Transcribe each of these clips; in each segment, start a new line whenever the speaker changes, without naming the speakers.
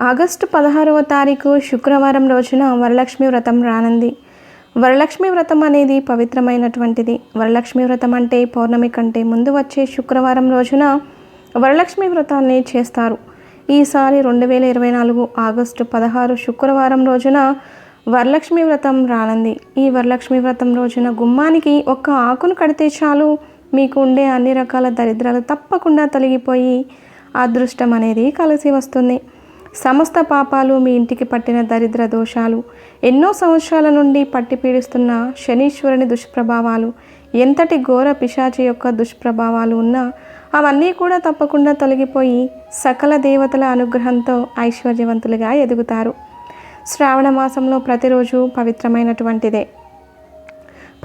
August పదహారవ తారీఖు శుక్రవారం రోజున వరలక్ష్మి వ్రతం రానుంది. వరలక్ష్మి వ్రతం అనేది పవిత్రమైనటువంటిది. వరలక్ష్మి వ్రతం అంటే పౌర్ణమి కంటే ముందు వచ్చే శుక్రవారం రోజున వరలక్ష్మి వ్రతాన్ని చేస్తారు. ఈసారి రెండు వేల ఇరవై నాలుగు ఆగస్టు పదహారు శుక్రవారం రోజున వరలక్ష్మి వ్రతం రానుంది. ఈ వరలక్ష్మి వ్రతం రోజున గుమ్మానికి ఒక్క ఆకును కడితే చాలు. మీకు ఉండే అన్ని రకాల దరిద్రాలు తప్పకుండా తొలగిపోయి అదృష్టం అనేది కలిసి వస్తుంది. సమస్త పాపాలు మీ ఇంటికి పట్టిన దరిద్ర దోషాలు. ఎన్నో సంవత్సరాల నుండి పట్టి పీడిస్తున్న శనీశ్వరుని దుష్ప్రభావాలు ఎంతటి ఘోర పిశాచి యొక్క దుష్ప్రభావాలు ఉన్నా అవన్నీ కూడా తప్పకుండా తొలగిపోయి సకల దేవతల అనుగ్రహంతో ఐశ్వర్యవంతులుగా ఎదుగుతారు. శ్రావణ మాసంలో ప్రతిరోజు పవిత్రమైనటువంటిదే.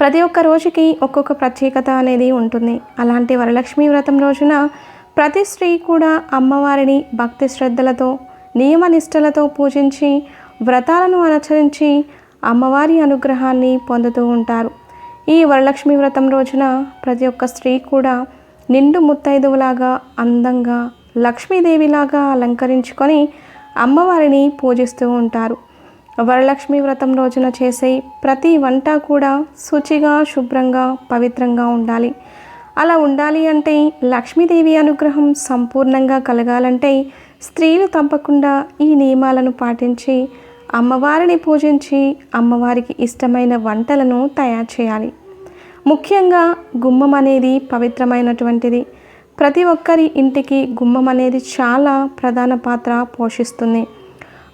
ప్రతి ఒక్క రోజుకి ఒక్కొక్క ప్రత్యేకత అనేది ఉంటుంది. అలాంటి వరలక్ష్మి వ్రతం రోజున ప్రతి స్త్రీ కూడా అమ్మవారిని భక్తి శ్రద్ధలతో నియమనిష్టలతో పూజించి వ్రతాలను అనుసరించి అమ్మవారి అనుగ్రహాన్ని పొందుతూ ఉంటారు. ఈ వరలక్ష్మి వ్రతం రోజున ప్రతి ఒక్క స్త్రీ కూడా నిండు ముత్తైదువులాగా అందంగా లక్ష్మీదేవిలాగా అలంకరించుకొని అమ్మవారిని పూజిస్తూ ఉంటారు. వరలక్ష్మి వ్రతం రోజున చేసే ప్రతి వంట కూడా శుచిగా శుభ్రంగా పవిత్రంగా ఉండాలి. అలా ఉండాలి అంటే లక్ష్మీదేవి అనుగ్రహం సంపూర్ణంగా కలగాలంటే స్త్రీలు తప్పకుండా ఈ నియమాలను పాటించి అమ్మవారిని పూజించి అమ్మవారికి ఇష్టమైన వంటలను తయారు చేయాలి. ముఖ్యంగా గుమ్మం అనేది పవిత్రమైనటువంటిది. ప్రతి ఒక్కరి ఇంటికి గుమ్మం అనేది చాలా ప్రధాన పాత్ర పోషిస్తుంది.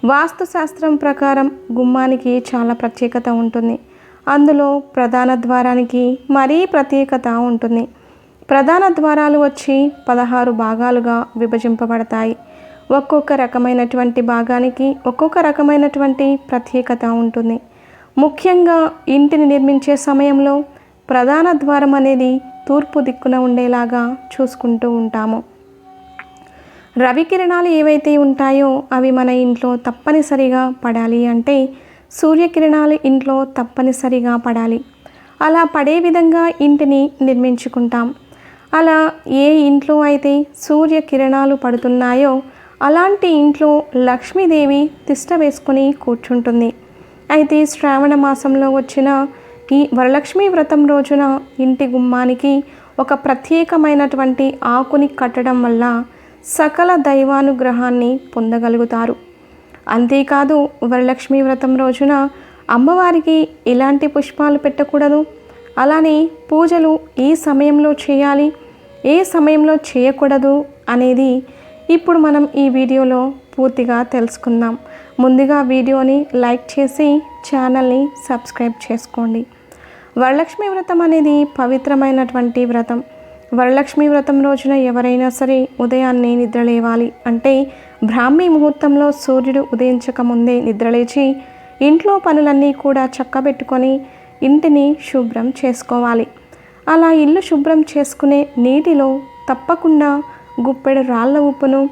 వాస్తు శాస్త్రం ప్రకారం గుమ్మానికి చాలా ప్రత్యేకత ఉంటుంది. అందులో ప్రధాన ద్వారానికి మరీ ప్రత్యేకత ఉంటుంది. ప్రధాన ద్వారాలు వచ్చి పదహారు భాగాలుగా విభజింపబడతాయి. ఒక్కొక్క రకమైనటువంటి భాగానికి ఒక్కొక్క రకమైనటువంటి ప్రత్యేకత ఉంటుంది. ముఖ్యంగా ఇంటిని నిర్మించే సమయంలో ప్రధాన ద్వారం అనేది తూర్పు దిక్కున ఉండేలాగా చూసుకుంటూ ఉంటాము. రవికిరణాలు ఏవైతే ఉంటాయో అవి మన ఇంట్లో తప్పనిసరిగా పడాలి అంటే సూర్యకిరణాలు ఇంట్లో తప్పనిసరిగా పడాలి. అలా పడే విధంగా ఇంటిని నిర్మించుకుంటాం. అలా ఏ ఇంట్లో అయితే సూర్యకిరణాలు పడుతున్నాయో అలాంటి ఇంట్లో లక్ష్మీదేవి తిష్ట వేసుకుని కూర్చుంటుంది. అయితే శ్రావణ మాసంలో వచ్చిన ఈ వరలక్ష్మి వ్రతం రోజున ఇంటి గుమ్మానికి ఒక ప్రత్యేకమైనటువంటి ఆకుని కట్టడం వల్ల సకల దైవానుగ్రహాన్ని పొందగలుగుతారు. అంతేకాదు వరలక్ష్మి వ్రతం రోజున అమ్మవారికి ఎలాంటి పుష్పాలు పెట్టకూడదు. అలానే పూజలు ఏ సమయంలో చేయాలి ఏ సమయంలో చేయకూడదు అనేది ఇప్పుడు మనం ఈ వీడియోలో పూర్తిగా తెలుసుకుందాం. ముందుగా వీడియోని లైక్ చేసి ఛానల్ని సబ్స్క్రైబ్ చేసుకోండి. వరలక్ష్మి వ్రతం అనేది పవిత్రమైనటువంటి వ్రతం. వరలక్ష్మి వ్రతం రోజున ఎవరైనా సరే ఉదయాన్నే నిద్రలేవాలి అంటే బ్రాహ్మీ ముహూర్తంలో సూర్యుడు ఉదయించక ముందే నిద్రలేచి ఇంట్లో పనులన్నీ కూడా చక్కబెట్టుకొని ఇంటిని శుభ్రం చేసుకోవాలి. అలా ఇల్లు శుభ్రం చేసుకునే నీటిలో తప్పకుండా గుప్పెడు రాళ్ళ ఉప్పును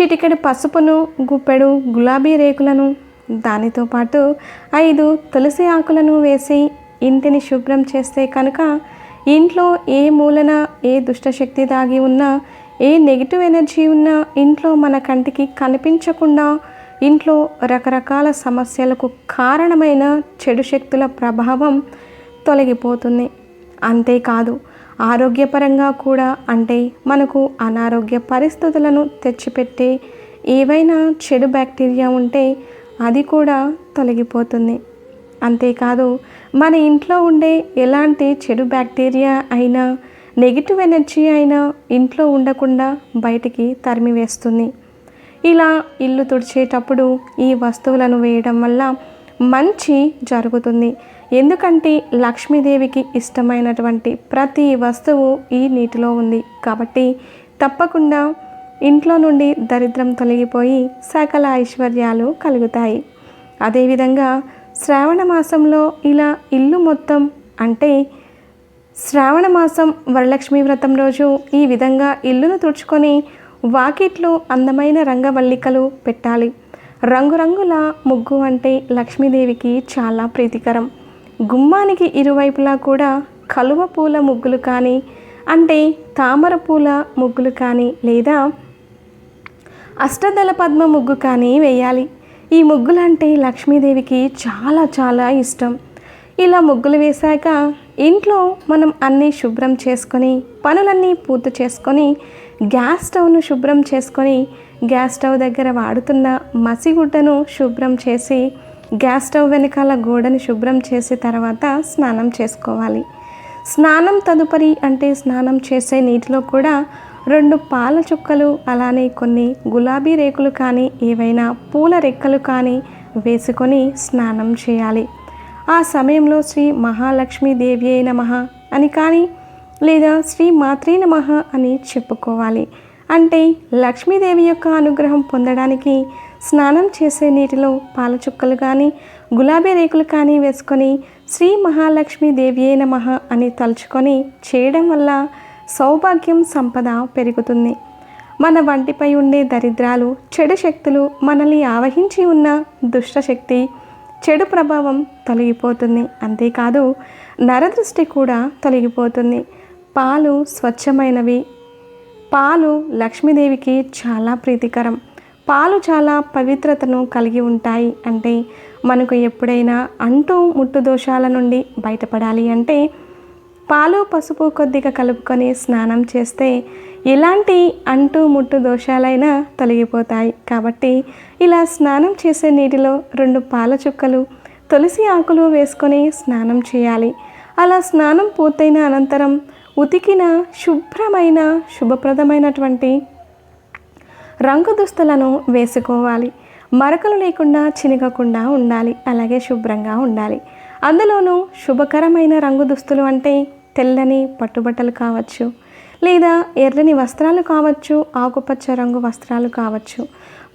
చిటికెడు పసుపును గుప్పెడు గులాబీ రేకులను దానితో పాటు ఐదు తులసి ఆకులను వేసి ఇంటిని శుభ్రం చేస్తే కనుక ఇంట్లో ఏ మూలన ఏ దుష్టశక్తి దాగి ఉన్నా ఏ నెగిటివ్ ఎనర్జీ ఉన్నా ఇంట్లో మన కంటికి కనిపించకుండా ఇంట్లో రకరకాల సమస్యలకు కారణమైన చెడు శక్తుల ప్రభావం తొలగిపోతుంది. అంతేకాదు ఆరోగ్యపరంగా కూడా అంటే మనకు అనారోగ్య పరిస్థితులను తెచ్చిపెట్టే ఏవైనా చెడు బ్యాక్టీరియా ఉంటే అది కూడా తొలగిపోతుంది. అంతేకాదు మన ఇంట్లో ఉండే ఎలాంటి చెడు బ్యాక్టీరియా అయినా నెగిటివ్ ఎనర్జీ అయినా ఇంట్లో ఉండకుండా బయటికి తరిమివేస్తుంది. ఇలా ఇల్లు తుడిచేటప్పుడు ఈ వస్తువులను వేయడం వల్ల మంచి జరుగుతుంది. ఎందుకంటే లక్ష్మీదేవికి ఇష్టమైనటువంటి ప్రతి వస్తువు ఈ నీటిలో ఉంది. కాబట్టి తప్పకుండా ఇంట్లో నుండి దరిద్రం తొలగిపోయి సకల ఐశ్వర్యాలు కలుగుతాయి. అదేవిధంగా శ్రావణ మాసంలో ఇలా ఇల్లు మొత్తం అంటే శ్రావణ మాసం వరలక్ష్మి వ్రతం రోజు ఈ విధంగా ఇల్లును తుడుచుకొని వాకిట్లో అందమైన రంగవల్లికలు పెట్టాలి. రంగురంగుల ముగ్గు అంటే లక్ష్మీదేవికి చాలా ప్రీతికరం. గుమ్మానికి ఇరువైపులా కూడా కలువ పూల ముగ్గులు కానీ అంటే తామర పూల ముగ్గులు కానీ లేదా అష్టదళ పద్మ ముగ్గు కానీ వేయాలి. ఈ ముగ్గులంటే లక్ష్మీదేవికి చాలా చాలా ఇష్టం. ఇలా ముగ్గులు వేశాక ఇంట్లో మనం అన్నీ శుభ్రం చేసుకొని పనులన్నీ పూర్తి చేసుకొని గ్యాస్ స్టవ్ను శుభ్రం చేసుకొని గ్యాస్ స్టవ్ దగ్గర వాడుతున్న మసిగుడ్డను శుభ్రం చేసి గ్యాస్ స్టవ్ వెనకాల గోడని శుభ్రం చేసిన తర్వాత స్నానం చేసుకోవాలి. స్నానం తదుపరి అంటే స్నానం చేసే నీటిలో కూడా రెండు పాల చుక్కలు అలానే కొన్ని గులాబీ రేకులు కానీ ఏవైనా పూల రెక్కలు కానీ వేసుకొని స్నానం చేయాలి. ఆ సమయంలో శ్రీ మహాలక్ష్మీదేవి నమః అని కానీ లేదా శ్రీ మాత్రే నమః అని చెప్పుకోవాలి. అంటే లక్ష్మీదేవి యొక్క అనుగ్రహం పొందడానికి స్నానం చేసే నీటిలో పాల చుక్కలు కానీ గులాబీ రేకులు కానీ వేసుకొని శ్రీ మహాలక్ష్మి దేవియే నమః అని తలుచుకొని చేయడం వల్ల సౌభాగ్యం సంపద పెరుగుతుంది. మన వంటిపై ఉండే దరిద్రాలు చెడు శక్తులు మనల్ని ఆవహించి ఉన్న దుష్టశక్తి చెడు ప్రభావం తొలగిపోతుంది. అంతేకాదు నరదృష్టి కూడా తొలగిపోతుంది. పాలు స్వచ్ఛమైనవి. పాలు లక్ష్మీదేవికి చాలా ప్రీతికరం. పాలు చాలా పవిత్రతను కలిగి ఉంటాయి. అంటే మనకు ఎప్పుడైనా అంటూ ముట్టు దోషాల నుండి బయటపడాలి అంటే పాలు పసుపు కొద్దిగా కలుపుకొని స్నానం చేస్తే ఎలాంటి అంటు ముట్టు దోషాలైనా తొలగిపోతాయి. కాబట్టి ఇలా స్నానం చేసే నీటిలో రెండు పాల చుక్కలు తులసి ఆకులు వేసుకొని స్నానం చేయాలి. అలా స్నానం పూర్తయిన అనంతరం ఉతికిన శుభ్రమైన శుభప్రదమైనటువంటి రంగు దుస్తులను వేసుకోవాలి. మరకలు లేకుండా చినగకుండా ఉండాలి. అలాగే శుభ్రంగా ఉండాలి. అందులోనూ శుభకరమైన రంగు దుస్తులు అంటే తెల్లని పట్టుబట్టలు కావచ్చు లేదా ఎర్రని వస్త్రాలు కావచ్చు ఆకుపచ్చ రంగు వస్త్రాలు కావచ్చు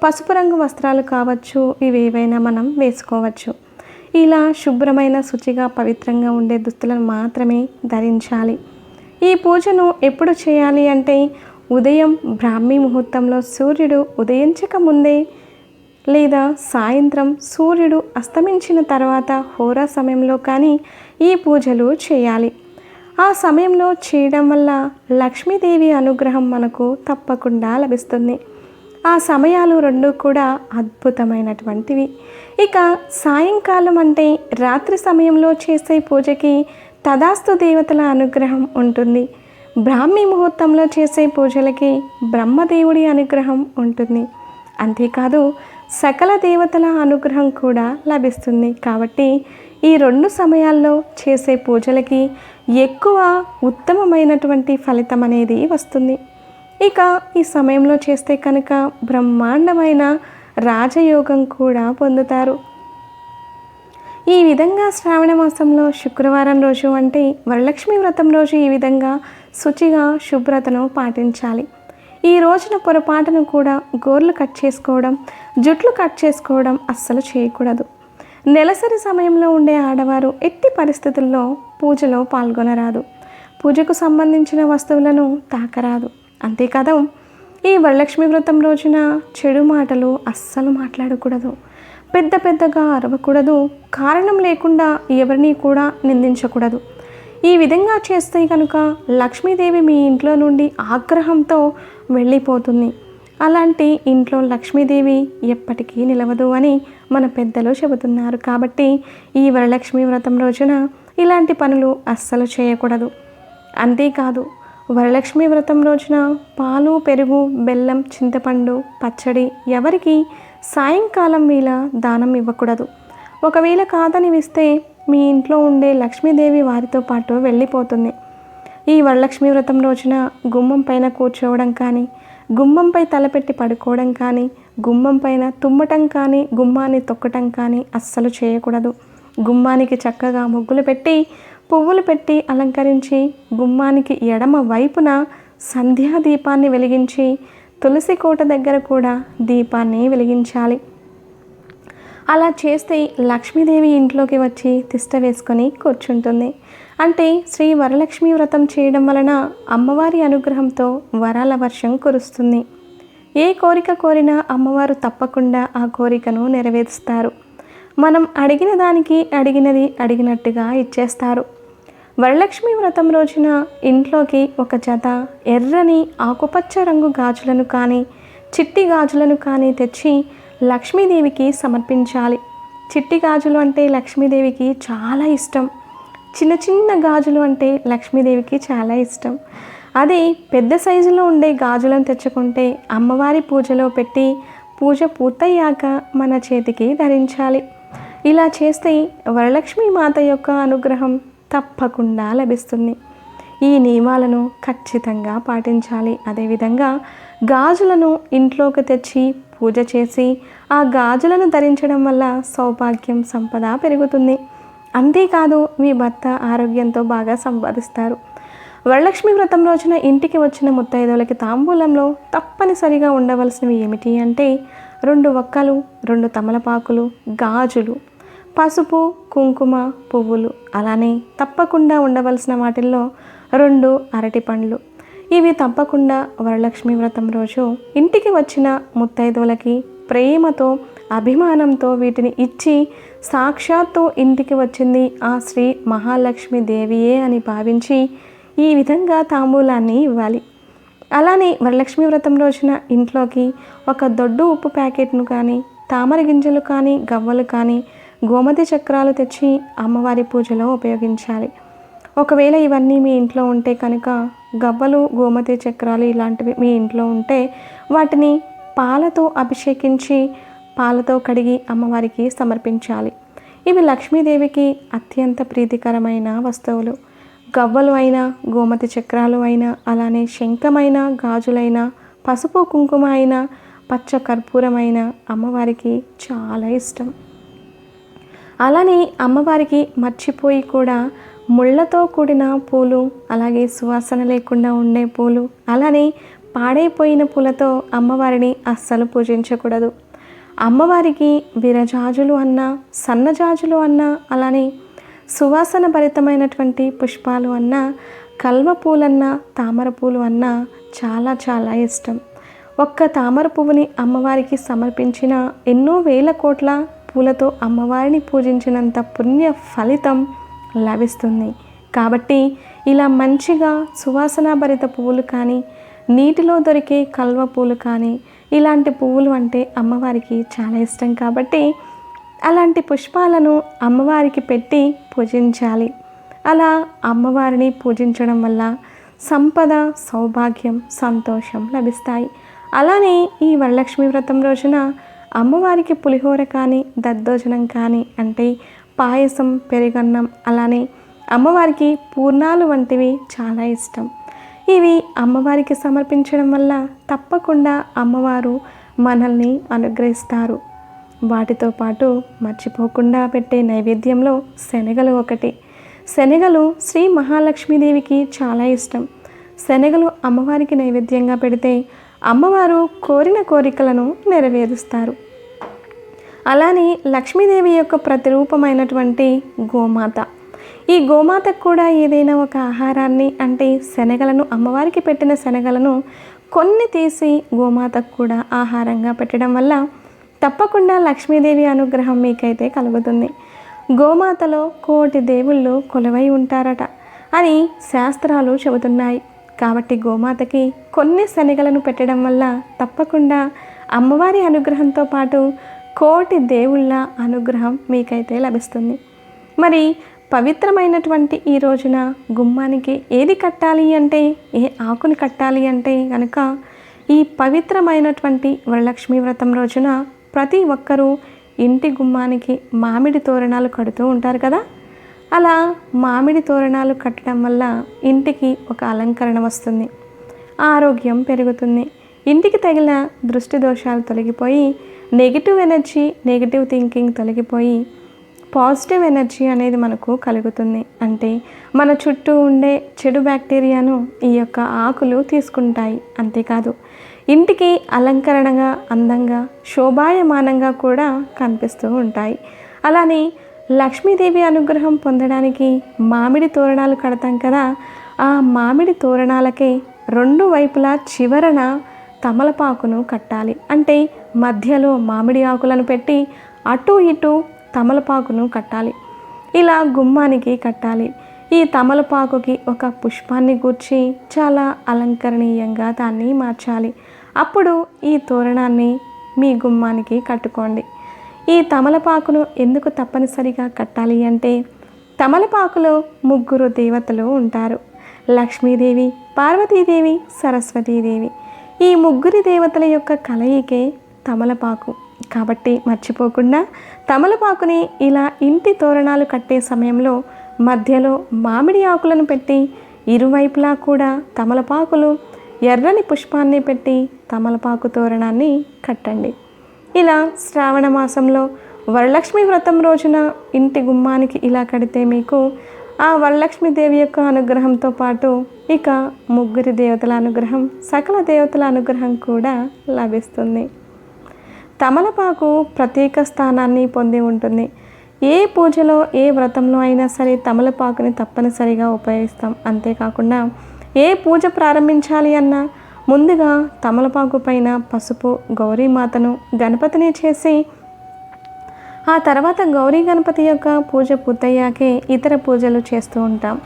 పసుపు రంగు వస్త్రాలు కావచ్చు ఇవి ఏవైనా మనం వేసుకోవచ్చు. ఇలా శుభ్రమైన శుచిగా పవిత్రంగా ఉండే దుస్తులను మాత్రమే ధరించాలి. ఈ పూజను ఎప్పుడు చేయాలి అంటే ఉదయం బ్రాహ్మీ ముహూర్తంలో సూర్యుడు ఉదయించక ముందే లేదా సాయంత్రం సూర్యుడు అస్తమించిన తర్వాత హోరా సమయంలో కానీ ఈ పూజలు చేయాలి. ఆ సమయంలో చేయడం వల్ల లక్ష్మీదేవి అనుగ్రహం మనకు తప్పకుండా లభిస్తుంది. ఆ సమయాలు రెండు కూడా అద్భుతమైనటువంటివి. ఇక సాయంకాలం అంటే రాత్రి సమయంలో చేసే పూజకి తదాస్తు దేవతల అనుగ్రహం ఉంటుంది. బ్రాహ్మీ ముహూర్తంలో చేసే పూజలకి బ్రహ్మదేవుడి అనుగ్రహం ఉంటుంది. అంతేకాదు సకల దేవతల అనుగ్రహం కూడా లభిస్తుంది. కాబట్టి ఈ రెండు సమయాల్లో చేసే పూజలకి ఎక్కువ ఉత్తమమైనటువంటి ఫలితం అనేది వస్తుంది. ఇక ఈ సమయంలో చేస్తే కనుక బ్రహ్మాండమైన రాజయోగం కూడా పొందుతారు. ఈ విధంగా శ్రావణ మాసంలో శుక్రవారం రోజు అంటే వరలక్ష్మి వ్రతం రోజు ఈ విధంగా శుచిగా శుభ్రతను పాటించాలి. ఈ రోజున పొరపాటును కూడా గోర్లు కట్ చేసుకోవడం జుట్లు కట్ చేసుకోవడం అస్సలు చేయకూడదు. నెలసరి సమయంలో ఉండే ఆడవారు ఎట్టి పరిస్థితుల్లో పూజలో పాల్గొనరాదు. పూజకు సంబంధించిన వస్తువులను తాకరాదు. అంతేకాదు ఈ వరలక్ష్మి వ్రతం రోజున చెడు మాటలు అస్సలు మాట్లాడకూడదు. పెద్ద పెద్దగా అరవకూడదు. కారణం లేకుండా ఎవరిని కూడా నిందించకూడదు. ఈ విధంగా చేస్తే కనుక లక్ష్మీదేవి మీ ఇంట్లో నుండి ఆగ్రహంతో వెళ్ళిపోతుంది. అలాంటి ఇంట్లో లక్ష్మీదేవి ఎప్పటికీ నిలవదు అని మన పెద్దలు చెబుతున్నారు. కాబట్టి ఈ వరలక్ష్మి వ్రతం రోజున ఇలాంటి పనులు అస్సలు చేయకూడదు. అంతేకాదు వరలక్ష్మి వ్రతం రోజున పాలు పెరుగు బెల్లం చింతపండు పచ్చడి ఎవరికి సాయంకాలం వేళ దానం ఇవ్వకూడదు. ఒకవేళ కాదని ఇస్తే మీ ఇంట్లో ఉండే లక్ష్మీదేవి వారితో పాటు వెళ్ళిపోతుంది. ఈ వరలక్ష్మి వ్రతం రోజున గుమ్మం పైన కూర్చోవడం కానీ గుమ్మంపై తలపెట్టి పడుకోవడం కానీ గుమ్మం పైన తుమ్మటం కానీ గుమ్మాన్ని తొక్కటం కానీ అస్సలు చేయకూడదు. గుమ్మానికి చక్కగా ముగ్గులు పెట్టి పువ్వులు పెట్టి అలంకరించి గుమ్మానికి ఎడమ వైపున సంధ్యా దీపాన్ని వెలిగించి తులసి కోట దగ్గర కూడా దీపాన్ని వెలిగించాలి. అలా చేస్తే లక్ష్మీదేవి ఇంట్లోకి వచ్చి తిష్ట వేసుకొని కూర్చుంటుంది. అంటే శ్రీ వరలక్ష్మి వ్రతం చేయడం వలన అమ్మవారి అనుగ్రహంతో వరాల వర్షం కురుస్తుంది. ఏ కోరిక కోరినా అమ్మవారు తప్పకుండా ఆ కోరికను నెరవేరుస్తారు. మనం అడిగిన దానికి అడిగినది అడిగినట్టుగా ఇచ్చేస్తారు. వరలక్ష్మి వ్రతం రోజున ఇంట్లోకి ఒక జత ఎర్రని ఆకుపచ్చ రంగు గాజులను కానీ చిట్టి గాజులను కానీ తెచ్చి లక్ష్మీదేవికి సమర్పించాలి. చిట్టి గాజులు అంటే లక్ష్మీదేవికి చాలా ఇష్టం. చిన్న చిన్న గాజులు అంటే లక్ష్మీదేవికి చాలా ఇష్టం. అది పెద్ద సైజులో ఉండే గాజులను తెచ్చుకుంటే అమ్మవారి పూజలో పెట్టి పూజ పూర్తయ్యాక మన చేతికి ధరించాలి. ఇలా చేస్తే వరలక్ష్మి మాత యొక్క అనుగ్రహం తప్పకుండా లభిస్తుంది. ఈ నియమాలను ఖచ్చితంగా పాటించాలి. అదేవిధంగా గాజులను ఇంట్లోకి తెచ్చి పూజ చేసి ఆ గాజులను ధరించడం వల్ల సౌభాగ్యం సంపద పెరుగుతుంది. అంతేకాదు మీ భర్త ఆరోగ్యంతో బాగా సంపాదిస్తారు. వరలక్ష్మి వ్రతం రోజున ఇంటికి వచ్చిన ముత్తైదువులకి తాంబూలంలో తప్పనిసరిగా ఉండవలసినవి ఏమిటి అంటే రెండు ఒక్కలు రెండు తమలపాకులు గాజులు పసుపు కుంకుమ పువ్వులు. అలానే తప్పకుండా ఉండవలసిన వాటిల్లో రెండు అరటి పండ్లు ఇవి తప్పకుండా వరలక్ష్మి వ్రతం రోజు ఇంటికి వచ్చిన ముత్తైదువులకి ప్రేమతో అభిమానంతో వీటిని ఇచ్చి సాక్షాత్తు ఇంటికి వచ్చింది ఆ శ్రీ మహాలక్ష్మి దేవియే అని భావించి ఈ విధంగా తాంబూలాన్ని ఇవ్వాలి. అలానే వరలక్ష్మి వ్రతం రోజున ఇంట్లోకి ఒక దొడ్డు ఉప్పు ప్యాకెట్ను కానీ తామర గింజలు కానీ గవ్వలు కానీ గోమతి చక్రాలు తెచ్చి అమ్మవారి పూజలో ఉపయోగించాలి. ఒకవేళ ఇవన్నీ మీ ఇంట్లో ఉంటే కనుక గవ్వలు గోమతి చక్రాలు ఇలాంటివి మీ ఇంట్లో ఉంటే వాటిని పాలతో అభిషేకించి పాలతో కడిగి అమ్మవారికి సమర్పించాలి. ఇవి లక్ష్మీదేవికి అత్యంత ప్రీతికరమైన వస్తువులు. గవ్వలు అయినా గోమతి చక్రాలు అయినా అలానే శంఖమైన గాజులైన పసుపు కుంకుమ అయినా పచ్చ కర్పూరమైన అమ్మవారికి చాలా ఇష్టం. అలానే అమ్మవారికి మర్చిపోయి కూడా ముళ్ళతో కూడిన పూలు అలాగే సువాసన లేకుండా ఉండే పూలు అలానే పాడైపోయిన పూలతో అమ్మవారిని అస్సలు పూజించకూడదు. అమ్మవారికి విరజాజులు అన్నా సన్నజాజులు అన్నా అలానే సువాసన భరితమైనటువంటి పుష్పాలు అన్నా కల్వ పూలన్నా తామర పూలు అన్నా చాలా చాలా ఇష్టం. ఒక్క తామర పువ్వుని అమ్మవారికి సమర్పించిన ఎన్నో వేల కోట్ల పూలతో అమ్మవారిని పూజించినంత పుణ్య ఫలితం లభిస్తుంది. కాబట్టి ఇలా మంచిగా సువాసనాభరిత పువ్వులు కానీ నీటిలో దొరికే కల్వ పూలు కానీ ఇలాంటి పువ్వులు అంటే అమ్మవారికి చాలా ఇష్టం కాబట్టి అలాంటి పుష్పాలను అమ్మవారికి పెట్టి పూజించాలి. అలా అమ్మవారిని పూజించడం వల్ల సంపద సౌభాగ్యం సంతోషం లభిస్తాయి. అలానే ఈ వరలక్ష్మి వ్రతం రోజున అమ్మవారికి పులిహోర కానీ దద్దోజనం కానీ అంటే పాయసం పెరుగన్నం అలానే అమ్మవారికి పూర్ణాలు వంటివి చాలా ఇష్టం. ఇవి అమ్మవారికి సమర్పించడం వల్ల తప్పకుండా అమ్మవారు మనల్ని అనుగ్రహిస్తారు. వాటితో పాటు మర్చిపోకుండా పెట్టే నైవేద్యంలో శనగలు ఒకటి. శనగలు శ్రీ మహాలక్ష్మీదేవికి చాలా ఇష్టం. శనగలు అమ్మవారికి నైవేద్యంగా పెడితే అమ్మవారు కోరిన కోరికలను నెరవేరుస్తారు. అలానే లక్ష్మీదేవి యొక్క ప్రతిరూపమైనటువంటి గోమాత. ఈ గోమాతకు కూడా ఏదైనా ఒక ఆహారాన్ని అంటే శనగలను అమ్మవారికి పెట్టిన శనగలను కొన్ని తీసి గోమాతకు కూడా ఆహారంగా పెట్టడం వల్ల తప్పకుండా లక్ష్మీదేవి అనుగ్రహం మీకైతే కలుగుతుంది. గోమాతలో కోటి దేవుళ్ళు కొలువై ఉంటారట అని శాస్త్రాలు చెబుతున్నాయి. కాబట్టి గోమాతకి కొన్ని శనగలను పెట్టడం వల్ల తప్పకుండా అమ్మవారి అనుగ్రహంతో పాటు కోటి దేవుళ్ళ అనుగ్రహం మీకైతే లభిస్తుంది. మరి పవిత్రమైనటువంటి ఈ రోజున గుమ్మానికి ఏది కట్టాలి అంటే ఏ ఆకుని కట్టాలి అంటే కనుక ఈ పవిత్రమైనటువంటి వరలక్ష్మి వ్రతం రోజున ప్రతి ఒక్కరూ ఇంటి గుమ్మానికి మామిడి తోరణాలు కడుతూ ఉంటారు కదా? అలా మామిడి తోరణాలు కట్టడం వల్ల ఇంటికి ఒక అలంకరణ వస్తుంది. ఆరోగ్యం పెరుగుతుంది. ఇంటికి తగిలిన దృష్టి దోషాలు తొలగిపోయి నెగిటివ్ ఎనర్జీ నెగిటివ్ థింకింగ్ తొలగిపోయి పాజిటివ్ ఎనర్జీ అనేది మనకు కలుగుతుంది. అంటే మన చుట్టూ ఉండే చెడు బ్యాక్టీరియాను ఈ యొక్క ఆకులు తీసుకుంటాయి. అంతేకాదు ఇంటికి అలంకరణగా అందంగా శోభాయమానంగా కూడా కనిపిస్తూ ఉంటాయి. అలానే లక్ష్మీదేవి అనుగ్రహం పొందడానికి మామిడి తోరణాలు కడతాం కదా ఆ మామిడి తోరణాలకే రెండు వైపులా చివరన తమలపాకును కట్టాలి. అంటే మధ్యలో మామిడి ఆకులను పెట్టి అటు ఇటు తమలపాకును కట్టాలి. ఇలా గుమ్మానికి కట్టాలి. ఈ తమలపాకుకి ఒక పుష్పాన్ని గుర్చి చాలా అలంకరణీయంగా దాన్ని మార్చాలి. అప్పుడు ఈ తోరణాన్ని మీ గుమ్మానికి కట్టుకోండి. ఈ తమలపాకును ఎందుకు తప్పనిసరిగా కట్టాలి అంటే తమలపాకులో ముగ్గురు దేవతలు ఉంటారు. లక్ష్మీదేవి పార్వతీదేవి సరస్వతీదేవి. ఈ ముగ్గురి దేవతల యొక్క కలయికే తమలపాకు. కాబట్టి మర్చిపోకుండా తమలపాకుని ఇలా ఇంటి తోరణాలు కట్టే సమయంలో మధ్యలో మామిడి ఆకులను పెట్టి ఇరువైపులా కూడా తమలపాకులు ఎర్రని పుష్పాన్ని పెట్టి తమలపాకు తోరణాన్ని కట్టండి. ఇలా శ్రావణ మాసంలో వరలక్ష్మి వ్రతం రోజున ఇంటి గుమ్మానికి ఇలా కడితే మీకు ఆ వరలక్ష్మీదేవి యొక్క అనుగ్రహంతో పాటు ఇక ముగ్గురి దేవతల అనుగ్రహం సకల దేవతల అనుగ్రహం కూడా లభిస్తుంది. తమలపాకు ప్రత్యేక స్థానాన్ని పొంది ఉంటుంది. ఏ పూజలో ఏ వ్రతంలో అయినా సరే తమలపాకుని తప్పనిసరిగా ఉపయోగిస్తాం. అంతేకాకుండా ఏ పూజ ప్రారంభించాలి అన్నా ముందుగా తమలపాకు పైన పసుపు గౌరీమాతను గణపతిని చేసి ఆ తర్వాత గౌరీ గణపతి యొక్క పూజ పూర్తయ్యాకే ఇతర పూజలు చేస్తూ ఉంటాం.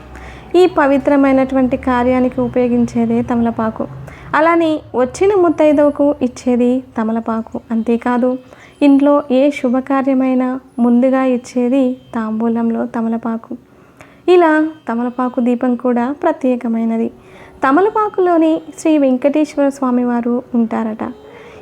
ఈ పవిత్రమైనటువంటి కార్యానికి ఉపయోగించేదే తమలపాకు. అలానే వచ్చిన ముత్తైదవకు ఇచ్చేది తమలపాకు. అంతేకాదు ఇంట్లో ఏ శుభకార్యమైనా ముందుగా ఇచ్చేది తాంబూలంలో తమలపాకు. ఇలా తమలపాకు దీపం కూడా ప్రత్యేకమైనది. తమలపాకులోని శ్రీ వెంకటేశ్వర స్వామివారు ఉంటారట.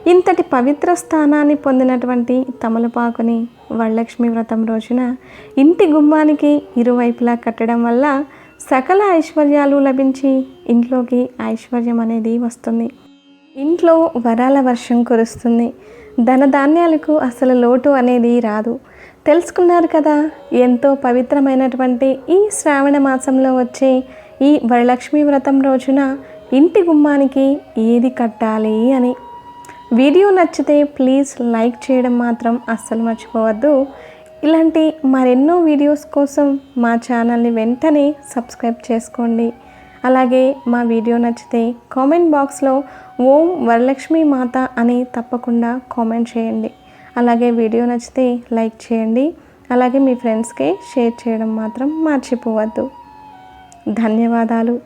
ఇంతటి పవిత్ర స్థానాన్ని పొందినటువంటి తమలపాకుని వరలక్ష్మి వ్రతం రోజున ఇంటి గుమ్మానికి ఇరువైపులా కట్టడం వల్ల సకల ఐశ్వర్యాలు లభించి ఇంట్లోకి ఐశ్వర్యం అనేది వస్తుంది. ఇంట్లో వరాల వర్షం కురుస్తుంది. ధనధాన్యాలకు అసలు లోటు అనేది రాదు. తెలుసుకున్నారు కదా ఎంతో పవిత్రమైనటువంటి ఈ శ్రావణ మాసంలో వచ్చే ఈ వరలక్ష్మి వ్రతం రోజున ఇంటి గుమ్మానికి ఏది కట్టాలి అని. వీడియో నచ్చితే ప్లీజ్ లైక్ చేయడం మాత్రం అస్సలు మర్చిపోవద్దు. ఇలాంటి మరెన్నో వీడియోస్ కోసం మా ఛానల్ని వెంటనే సబ్స్క్రైబ్ చేసుకోండి. అలాగే మా వీడియో నచ్చితే కామెంట్ బాక్స్లో ఓం వరలక్ష్మి మాత అని తప్పకుండా కామెంట్ చేయండి. అలాగే వీడియో నచ్చితే లైక్ చేయండి. అలాగే మీ ఫ్రెండ్స్కి షేర్ చేయడం మాత్రం మర్చిపోవద్దు. ధన్యవాదాలు.